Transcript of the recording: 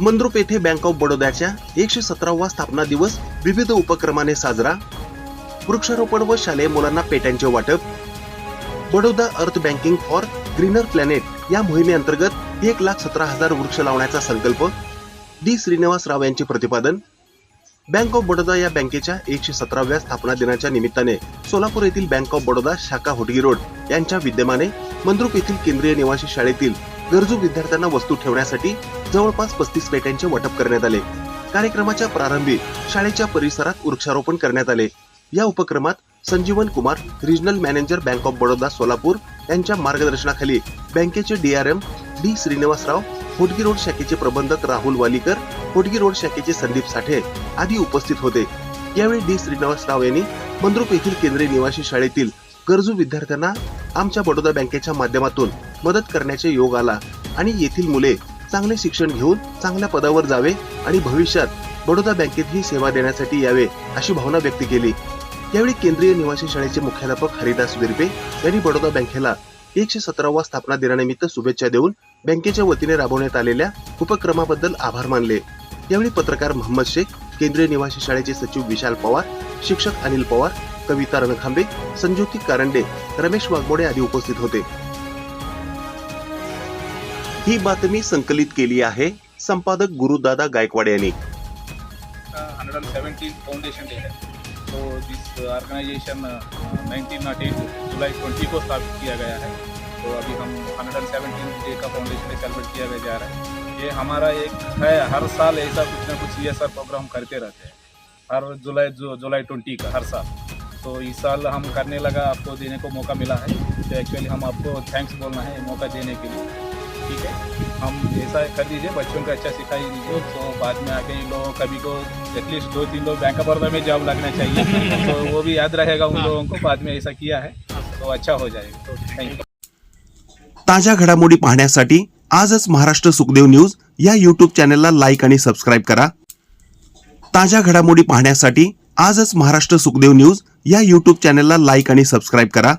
मंद्रुप येथे bank of बडोद्याच्या एकशे सतरावा स्थापना दिवस विविध उपक्रमाने साजरा. वृक्षारोपण व शालेय मुलांना पेट्यांचे वाटप. बडोदा अर्थ बँकिंग फॉर ग्रीनर प्लॅनेट या मोहिमेअंतर्गत एक लाख सतरा हजार वृक्ष लावण्याचा संकल्प. डी. श्रीनिवास राव यांचे प्रतिपादन. बँक ऑफ बडोदा या बँकेच्या एकशे सतराव्या स्थापना दिनाच्या निमित्ताने सोलापूर येथील बँक ऑफ बडोदा शाखा होटगी रोड यांच्या विद्यमाने मंद्रुप येथील केंद्रीय निवासी शाळेतील गरजू विद्यार्थ्यांना वस्तू ठेवण्यासाठी जवळपास पस्तीस पेट्यांचे वाटप करण्यात आले. कार्यक्रमाच्या प्रारंभी शाळेच्या परिसरात वृक्षारोपण करण्यात आले. या उपक्रमात Sanjeevan Kumar regional manager bank of Baroda Solapur यांच्या मार्गदर्शनाखाली बँकेचे DRM D Srinivasrao Hotgi road शाखेचे प्रबंधक राहुल वालीकर होटगी रोड शाखेचे संदीप साठे आदी उपस्थित होते. यावेळी डी श्रीनिवासराव यांनी मंद्रुप येथील केंद्रीय निवासी शाळेतील गरजू विद्यार्थ्यांना आमच्या बडोदा बँकेच्या माध्यमातून मदत करण्याचे योग आला. आणि येथील मुले चांगले शिक्षण घेऊन चांगल्या पदावर जावे आणि भविष्यात बडोदा बँकेत ही सेवा देण्यासाठी यावे अशी भावना व्यक्त केली. यावेळी केंद्रीय निवासी शाळेचे मुख्याध्यापक हरिदास विरपे यांनी बडोदा बँकेला एकशे सतरावा स्थापना दिनानिमित्त शुभेच्छा देऊन बँकेच्या वतीने राबवण्यात आलेल्या उपक्रमाबद्दल आभार मानले. यावेळी पत्रकार मोहम्मद शेख केंद्रीय निवासी शाळेचे सचिव विशाल पवार शिक्षक अनिल पवार कविता रणखांबे संज्योती कारंडे रमेश वाघमोडे आदी उपस्थित होते. ही बातमी संकलित केली आहे संपादक गुरुदादा गायकवाड यांनी. हंड्रेड फाउंडेशन डे है तो दिस ऑर्गेनाइजेशन जुलाई ट्वेंटी को स्थापित किया गया है. तो अभी हम हंड्रेड किया जा रहा है. ये हमारा एक है हर साल ऐसा कुछ ना कुछ ये सर प्रोग्राम करते रहते हैं. हर जुलाई जु, जुलाई ट्वेंटी का हर साल. तो इस साल हम करने लगा आपको देने को मौका मिला है. तो एक्चुअली हम आपको थैंक्स बोलना है मौका देने के लिए. ठीक है? हम ऐसा कर दीजिए बच्चों को अच्छा सिखाई दीजिए। तो बाद में आके इन लोगों कभी को एटलीस्ट दो तीन लोग बैंक ऑफ बड़ौदा में जॉब लगना चाहिए। तो वो भी याद रहेगा उन लोगों को बाद में ऐसा किया है तो अच्छा हो जाएगा। तो थैंक यू ताज्या घडामोडी पाहण्यासाठी आजच महाराष्ट्र सुखदेव न्यूज या यूट्यूब चॅनलला लाईक आणि सबस्क्राईब करा. ताज्या घडामोडी पाहण्यासाठी आजच महाराष्ट्र सुखदेव न्यूज या यूट्यूब चॅनलला लाईक आणि सबस्क्राईब करा.